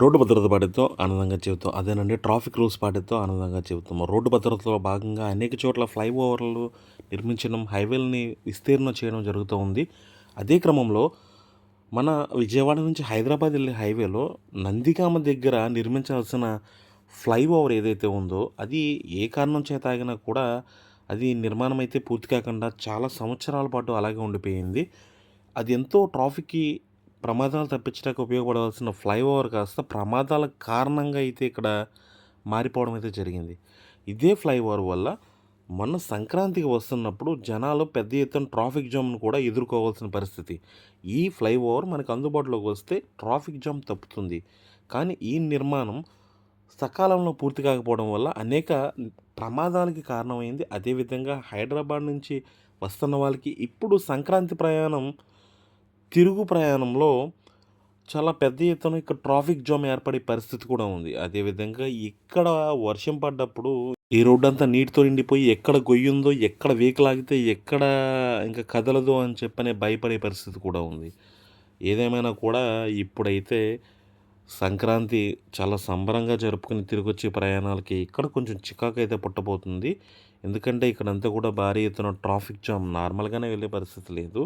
Road భద్రత పాటితో ఆనందంగా చెబుతాం అదేనండి ట్రాఫిక్ రూల్స్ పాటితో ఆనందంగా చెబుతాం రోడ్డు భద్రతలో భాగంగా అనేక చోట్ల ఫ్లైఓవర్లు నిర్మించడం హైవేలని విస్తీర్ణం చేయడం జరుగుతూ ఉంది. అదే క్రమంలో మన విజయవాడ నుంచి హైదరాబాద్ వెళ్ళే హైవేలో నందిగామ దగ్గర నిర్మించాల్సిన ఫ్లైఓవర్ ఏదైతే ఉందో అది ఏ కారణం చేత ఆగినా కూడా అది నిర్మాణం అయితే పూర్తి కాకుండా చాలా సంవత్సరాల పాటు అలాగే ఉండిపోయింది. అది ఎంతో ట్రాఫిక్కి ప్రమాదాలు తప్పించడానికి ఉపయోగపడవలసిన ఫ్లైఓవర్ కాస్త ప్రమాదాల కారణంగా అయితే ఇక్కడ మారిపోవడం అయితే జరిగింది. ఇదే ఫ్లైఓవర్ వల్ల మొన్న సంక్రాంతికి వస్తున్నప్పుడు జనాలు పెద్ద ఎత్తున ట్రాఫిక్ జామ్ను కూడా ఎదుర్కోవాల్సిన పరిస్థితి. ఈ ఫ్లైఓవర్ మనకు అందుబాటులోకి వస్తే ట్రాఫిక్ జామ్ తప్పుతుంది. కానీ ఈ నిర్మాణం సకాలంలో పూర్తి కాకపోవడం వల్ల అనేక ప్రమాదాలకి కారణమైంది. అదేవిధంగా హైదరాబాద్ నుంచి వస్తున్న వాళ్ళకి ఇప్పుడు సంక్రాంతి ప్రయాణం తిరుగు ప్రయాణంలో చాలా పెద్ద ఎత్తున ఇక్కడ ట్రాఫిక్ జామ్ ఏర్పడే పరిస్థితి కూడా ఉంది. అదేవిధంగా ఇక్కడ వర్షం పడ్డప్పుడు ఈ రోడ్డు అంతా నీటితో నిండిపోయి ఎక్కడ గొయ్యుందో ఎక్కడ వెహికల్ ఆగితే ఎక్కడ ఇంకా కదలదో అని చెప్పనే భయపడే పరిస్థితి కూడా ఉంది. ఏదేమైనా కూడా ఇప్పుడైతే సంక్రాంతి చాలా సంబరంగా జరుపుకుని తిరిగి వచ్చే ప్రయాణాలకి ఇక్కడ కొంచెం చికాకు అయితే పుట్టబోతుంది. ఎందుకంటే ఇక్కడంతా కూడా భారీ ఎత్తున ట్రాఫిక్ జామ్ నార్మల్గానే వెళ్ళే పరిస్థితి లేదు.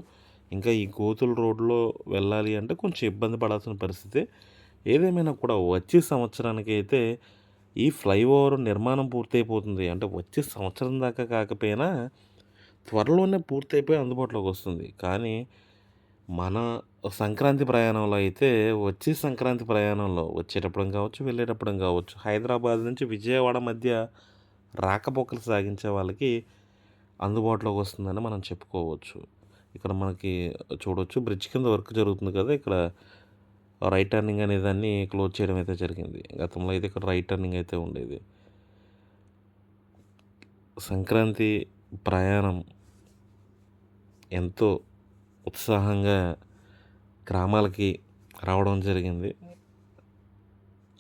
ఇంకా ఈ గోతుల రోడ్లో వెళ్ళాలి అంటే కొంచెం ఇబ్బంది పడాల్సిన పరిస్థితి ఏదేమైనా కూడా వచ్చే సంవత్సరానికి అయితే ఈ ఫ్లైఓవర్ నిర్మాణం పూర్తయిపోతుంది. అంటే వచ్చే సంవత్సరం దాకా కాకపోయినా త్వరలోనే పూర్తయిపోయి అందుబాటులోకి వస్తుంది. కానీ మన సంక్రాంతి ప్రయాణంలో అయితే వచ్చే సంక్రాంతి ప్రయాణంలో వచ్చేటప్పుడు కావచ్చు వెళ్ళేటప్పుడు కావచ్చు హైదరాబాద్ నుంచి విజయవాడ మధ్య రాకపోకలు సాగించే వాళ్ళకి అందుబాటులోకి వస్తుందని మనం చెప్పుకోవచ్చు. ఇక్కడ మనకి చూడవచ్చు బ్రిడ్జ్ కింద వర్క్ జరుగుతుంది కదా ఇక్కడ రైట్ టర్నింగ్ అనే దాన్ని క్లోజ్ చేయడం అయితే జరిగింది. గతంలో అయితే ఇక్కడ రైట్ టర్నింగ్ అయితే ఉండేది. సంక్రాంతి ప్రయాణం ఎంతో ఉత్సాహంగా గ్రామాలకి రావడం జరిగింది.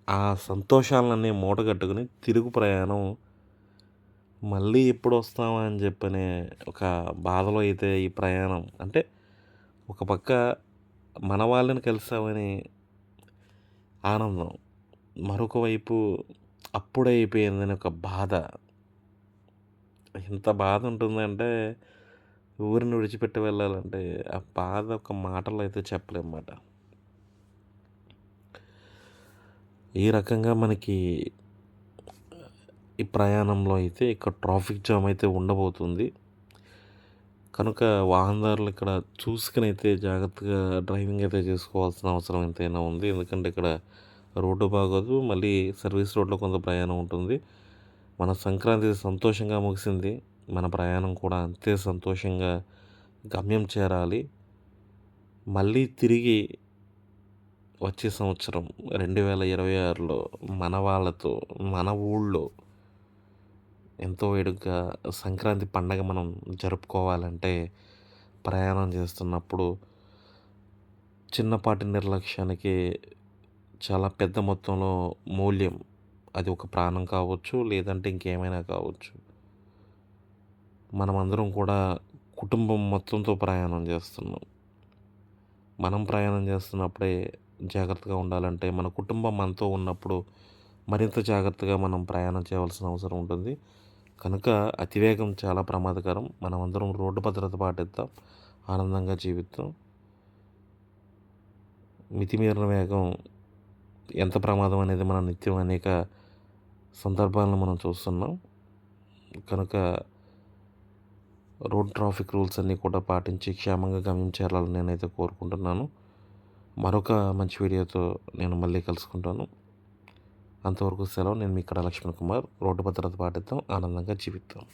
ఆ సంతోషాలన్నీ మూటగట్టుకుని తిరుగు ప్రయాణం మళ్ళీ ఎప్పుడు వస్తామా అని చెప్పనే ఒక బాధలో అయితే ఈ ప్రయాణం. అంటే ఒక పక్క మన వాళ్ళని కలిసామని ఆనందం. మరొక వైపు అప్పుడైపోయిందని ఒక బాధ. ఎంత బాధ ఉంటుందంటే ఊరిని విడిచిపెట్టి వెళ్ళాలంటే ఆ బాధ ఒక మాటలో అయితే చెప్పలేమాట ఈ రకంగా మనకి ఈ ప్రయాణంలో అయితే ఇక్కడ ట్రాఫిక్ జామ్ అయితే ఉండబోతుంది. కనుక వాహనదారులు ఇక్కడ చూసుకుని అయితే జాగ్రత్తగా డ్రైవింగ్ అయితే చేసుకోవాల్సిన అవసరం ఎంతైనా ఉంది. ఎందుకంటే ఇక్కడ రోడ్డు బాగోదు మళ్ళీ సర్వీస్ రోడ్లో కొంత ప్రయాణం ఉంటుంది. మన సంక్రాంతి సంతోషంగా ముగిసింది. మన ప్రయాణం కూడా అంతే సంతోషంగా గమ్యం చేరాలి. మళ్ళీ తిరిగి వచ్చే సంవత్సరం రెండు వేల ఇరవై ఆరులో మన వాళ్ళతో మన ఊళ్ళో ఎంతో వేడుకగా సంక్రాంతి పండగ మనం జరుపుకోవాలంటే ప్రయాణం చేస్తున్నప్పుడు చిన్నపాటి నిర్లక్ష్యానికి చాలా పెద్ద మొత్తంలో మూల్యం. అది ఒక ప్రాణం కావచ్చు లేదంటే ఇంకేమైనా కావచ్చు. మనమందరం కూడా కుటుంబం మొత్తంతో ప్రయాణం చేస్తున్నాం. మనం ప్రయాణం చేస్తున్నప్పుడే జాగ్రత్తగా ఉండాలంటే మన కుటుంబం మనతో ఉన్నప్పుడు మరింత జాగ్రత్తగా మనం ప్రయాణం చేయవలసిన అవసరం ఉంటుంది. కనుక అతివేగం చాలా ప్రమాదకరం. మనమందరం రోడ్డు భద్రత పాటిద్దాం. ఆనందంగా జీవిద్దాం. మితిమీరిన వేగం ఎంత ప్రమాదం అనేది మనం నిత్యం అనేక సందర్భాలను మనం చూస్తున్నాం. కనుక రోడ్ ట్రాఫిక్ రూల్స్ అన్నీ కూడా పాటించి క్షేమంగా గమ్యం చేరాలని నేనైతే కోరుకుంటున్నాను. మరొక మంచి వీడియోతో నేను మళ్ళీ కలుసుకుంటాను. అంతవరకు సెలవు. నేను మీ ఇక్కడ లక్ష్మణ్ కుమార్. రోడ్డు భద్రత పాటిద్దాం. ఆనందంగా జీవిద్దాం.